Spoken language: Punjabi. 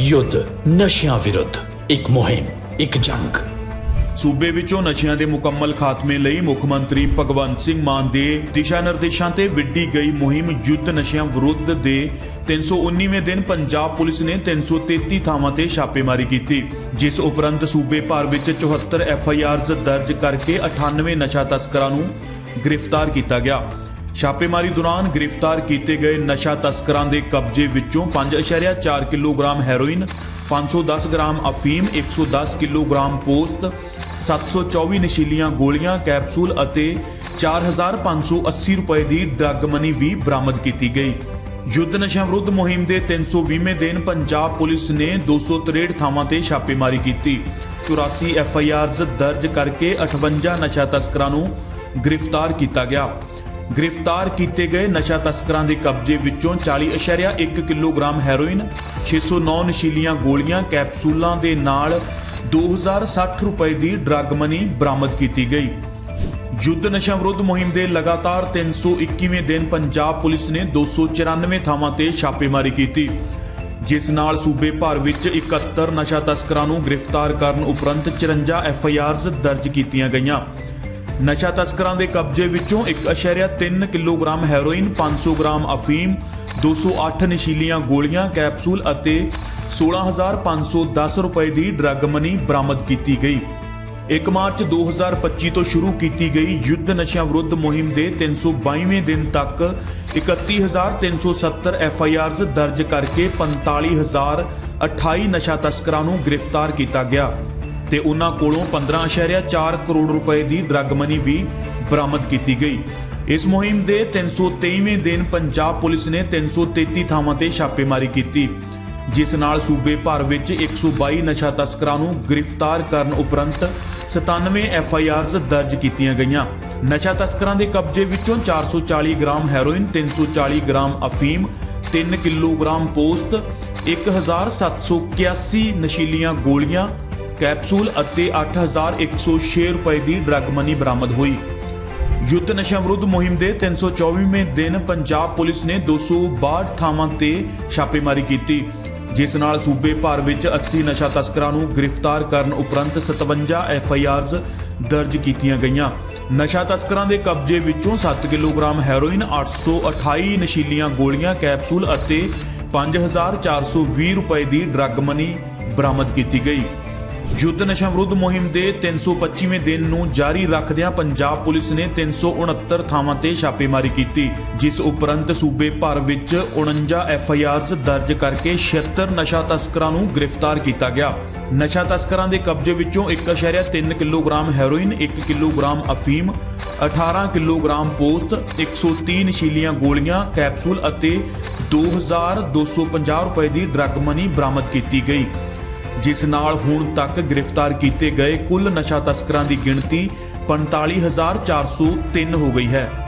ਯੁੱਧ, ਨਸ਼ਿਆਂ ਵਿਰੁੱਧ, ਇੱਕ ਮੁਹਿੰਮ, ਇੱਕ ਜੰਗ। ਸੂਬੇ ਵਿੱਚੋਂ ਨਸ਼ਿਆਂ ਦੇ ਮੁਕੰਮਲ ਖਾਤਮੇ ਲਈ ਮੁੱਖ ਮੰਤਰੀ ਭਗਵੰਤ ਸਿੰਘ ਮਾਨ ਦੇ ਦਿਸ਼ਾ ਨਿਰਦੇਸ਼ਾਂ ਤੇ ਵਿੱਢੀ ਗਈ ਮੁਹਿੰਮ ਯੁੱਧ ਨਸ਼ਿਆਂ ਵਿਰੁੱਧ ਦੇ 319ਵੇਂ ਦਿਨ ਪੰਜਾਬ ਪੁਲਿਸ ਨੇ 333 ਥਾਵਾਂ ਤੇ ਛਾਪੇਮਾਰੀ ਕੀਤੀ, ਜਿਸ ਉਪਰੰਤ ਸੂਬੇ ਭਰ ਵਿੱਚ 74 ਐਫ ਆਈ ਆਰਜ਼ ਦਰਜ ਕਰਕੇ 98 ਨਸ਼ਾ ਤਸਕਰਾਂ ਨੂੰ ਗ੍ਰਿਫਤਾਰ ਕੀਤਾ ਗਿਆ। ਛਾਪੇਮਾਰੀ ਦੌਰਾਨ ਗ੍ਰਿਫਤਾਰ ਕੀਤੇ ਗਏ ਨਸ਼ਾ ਤਸਕਰਾਂ ਦੇ ਕਬਜ਼ੇ ਵਿੱਚੋਂ 5.4 ਕਿਲੋਗ੍ਰਾਮ ਹੈਰੋਇਨ 510 ਗ੍ਰਾਮ ਅਫੀਮ 110 ਕਿਲੋਗ੍ਰਾਮ ਪੋਸਤ 724 ਨਸ਼ੀਲੀਆਂ ਗੋਲੀਆਂ, ਕੈਪਸੂਲ ਅਤੇ 4580 ਰੁਪਏ ਦੀ ਡਰੱਗ ਮਨੀ ਵੀ ਬਰਾਮਦ ਕੀਤੀ ਗਈ। ਯੁੱਧ ਨਸ਼ਾ ਵਿਰੁੱਧ ਮੁਹਿੰਮ ਦੇ 320ਵੇਂ ਦਿਨ ਪੰਜਾਬ ਪੁਲਿਸ ਨੇ 263 ਥਾਵਾਂ ਤੇ ਛਾਪੇਮਾਰੀ ਕੀਤੀ। 84 ਐਫ ਆਈ ਆਰਜ਼ ਦਰਜ ਕਰਕੇ 58 ਨਸ਼ਾ ਤਸਕਰਾਂ ਨੂੰ ਗ੍ਰਿਫਤਾਰ ਕੀਤਾ ਗਿਆ। ਗ੍ਰਿਫਤਾਰ ਕੀਤੇ ਗਏ ਨਸ਼ਾ ਤਸਕਰਾਂ ਦੇ ਕਬਜ਼ੇ ਵਿੱਚੋਂ 40.1 ਕਿਲੋਗ੍ਰਾਮ ਹੈਰੋਇਨ 609 ਨਸ਼ੀਲੀਆਂ ਗੋਲੀਆਂ, ਕੈਪਸੂਲਾਂ ਦੇ ਨਾਲ 2060 ਰੁਪਏ ਦੀ ਡਰੱਗ ਮਨੀ ਬਰਾਮਦ ਕੀਤੀ ਗਈ। ਯੁੱਧ ਨਸ਼ਾ ਵਿਰੁੱਧ ਮੁਹਿੰਮ ਦੇ ਲਗਾਤਾਰ 321ਵੇਂ ਦਿਨ ਪੰਜਾਬ ਪੁਲਿਸ ਨੇ 294 ਥਾਵਾਂ ਤੇ ਛਾਪੇਮਾਰੀ ਕੀਤੀ, ਜਿਸ ਨਾਲ ਸੂਬੇ ਭਰ ਵਿੱਚ 71 ਨਸ਼ਾ ਤਸਕਰਾਂ ਨੂੰ ਗ੍ਰਿਫਤਾਰ ਕਰਨ ਉਪਰੰਤ 54 ਐਫ ਆਈ ਆਰਜ਼ ਦਰਜ ਕੀਤੀਆਂ ਗਈਆਂ। ਨਸ਼ਾ ਤਸਕਰਾਂ ਦੇ ਕਬਜ਼ੇ ਵਿੱਚੋਂ 1.3 ਕਿਲੋਗ੍ਰਾਮ ਹੈਰੋਇਨ 500 ਗ੍ਰਾਮ ਅਫੀਮ 208 ਨਸ਼ੀਲੀਆਂ ਗੋਲੀਆਂ, ਕੈਪਸੂਲ ਅਤੇ 16510 ਰੁਪਏ ਦੀ ਡਰੱਗ ਮਨੀ ਬਰਾਮਦ ਕੀਤੀ ਗਈ। 1 ਮਾਰਚ 2025 ਤੋਂ ਸ਼ੁਰੂ ਕੀਤੀ ਗਈ ਯੁੱਧ ਨਸ਼ਿਆਂ ਵਿਰੁੱਧ ਮੁਹਿੰਮ ਦੇ 322ਵੇਂ ਦਿਨ ਤੱਕ 31370 ਐਫ ਆਈ ਆਰਜ਼ ਦਰਜ ਕਰਕੇ 45028 ਨਸ਼ਾ ਤਸਕਰਾਂ ਨੂੰ ਗ੍ਰਿਫਤਾਰ ਕੀਤਾ ਗਿਆ। ਤੇ ਉਹਨਾਂ ਕੋਲੋਂ 15.4 ਕਰੋੜ ਰੁਪਏ ਦੀ ਡਰੱਗ ਮਨੀ ਵੀ ਬਰਾਮਦ ਕੀਤੀ ਗਈ। ਇਸ ਮੁਹਿੰਮ ਦੇ 323ਵੇਂ ਦਿਨ ਪੰਜਾਬ ਪੁਲਿਸ ਨੇ 333 ਥਾਵਾਂ ਤੇ ਛਾਪੇਮਾਰੀ ਕੀਤੀ, ਜਿਸ ਨਾਲ ਸੂਬੇ ਭਰ ਵਿੱਚ 122 ਨਸ਼ਾ ਤਸਕਰਾਂ ਨੂੰ ਗ੍ਰਿਫਤਾਰ ਕਰਨ ਉਪਰੰਤ 97 ਐਫ ਆਈ ਆਰਜ਼ ਦਰਜ ਕੀਤੀਆਂ ਗਈਆਂ। ਨਸ਼ਾ ਤਸਕਰਾਂ ਦੇ ਕਬਜ਼ੇ ਵਿੱਚੋਂ 440 ਗ੍ਰਾਮ ਹੈਰੋਇਨ 340 ਗ੍ਰਾਮ ਅਫੀਮ 3 ਕਿਲੋਗ੍ਰਾਮ ਪੋਸਤ 1781 ਨਸ਼ੀਲੀਆਂ ਗੋਲੀਆਂ ਕੈਪਸੂਲ ਅਤੇ 8106 ਰੁਪਏ ਦੀ ਡਰੱਗ ਮਨੀ ਬਰਾਮਦ ਹੋਈ। ਯੁੱਧ ਨਸ਼ਾ ਵਿਰੁੱਧ ਮੁਹਿੰਮ ਦੇ 324ਵੇਂ ਦਿਨ ਪੰਜਾਬ ਪੁਲਿਸ ਨੇ 262 ਥਾਵਾਂ ਤੇ ਛਾਪੇਮਾਰੀ ਕੀਤੀ, ਜਿਸ ਨਾਲ ਸੂਬੇ ਭਰ ਵਿੱਚ 80 ਨਸ਼ਾ ਤਸਕਰਾਂ ਨੂੰ ਗ੍ਰਿਫਤਾਰ ਕਰਨ ਉਪਰੰਤ 57 ਐਫ ਆਈ ਆਰਜ਼ ਦਰਜ ਕੀਤੀਆਂ ਗਈਆਂ। ਨਸ਼ਾ ਤਸਕਰਾਂ ਦੇ ਕਬਜ਼ੇ ਵਿੱਚੋਂ 7 ਕਿਲੋਗ੍ਰਾਮ ਹੈਰੋਇਨ 828 ਨਸ਼ੀਲੀਆਂ ਗੋਲੀਆਂ, ਕੈਪਸੂਲ ਅਤੇ 5420 ਰੁਪਏ ਦੀ ਡਰੱਗ ਮਨੀ ਬਰਾਮਦ ਕੀਤੀ ਗਈ। ਯੁੱਧ ਨਸ਼ਾ ਵਿਰੁੱਧ ਮੁਹਿੰਮ ਦੇ 325ਵੇਂ ਦਿਨ ਨੂੰ ਜਾਰੀ ਰੱਖਦਿਆਂ ਪੰਜਾਬ ਪੁਲਿਸ ਨੇ 369 ਥਾਵਾਂ ਤੇ ਛਾਪੇਮਾਰੀ ਕੀਤੀ, ਜਿਸ ਉਪਰੰਤ ਸੂਬੇ ਭਰ ਵਿੱਚ 49 ਐਫ ਆਈ ਆਰਜ਼ ਦਰਜ ਕਰਕੇ 76 ਨਸ਼ਾ ਤਸਕਰਾਂ ਨੂੰ ਗ੍ਰਿਫਤਾਰ ਕੀਤਾ ਗਿਆ। ਨਸ਼ਾ ਤਸਕਰਾਂ ਦੇ ਕਬਜ਼ੇ ਵਿੱਚੋਂ 1.3 ਕਿਲੋਗ੍ਰਾਮ ਹੈਰੋਇਨ 1 ਕਿਲੋਗ੍ਰਾਮ ਅਫੀਮ 18 ਕਿਲੋਗ੍ਰਾਮ ਪੋਸਤ 130 ਨਸ਼ੀਲੀਆਂ ਗੋਲੀਆਂ, ਕੈਪਸੂਲ ਅਤੇ 2250 ਰੁਪਏ ਦੀ ਡਰੱਗ ਮਨੀ ਬਰਾਮਦ ਕੀਤੀ ਗਈ। ਜਿਸ ਨਾਲ ਹੁਣ ਤੱਕ ਗ੍ਰਿਫਤਾਰ ਕੀਤੇ ਗਏ ਕੁੱਲ ਨਸ਼ਾ ਤਸਕਰਾਂ ਦੀ ਗਿਣਤੀ 45403 ਹੋ ਗਈ ਹੈ।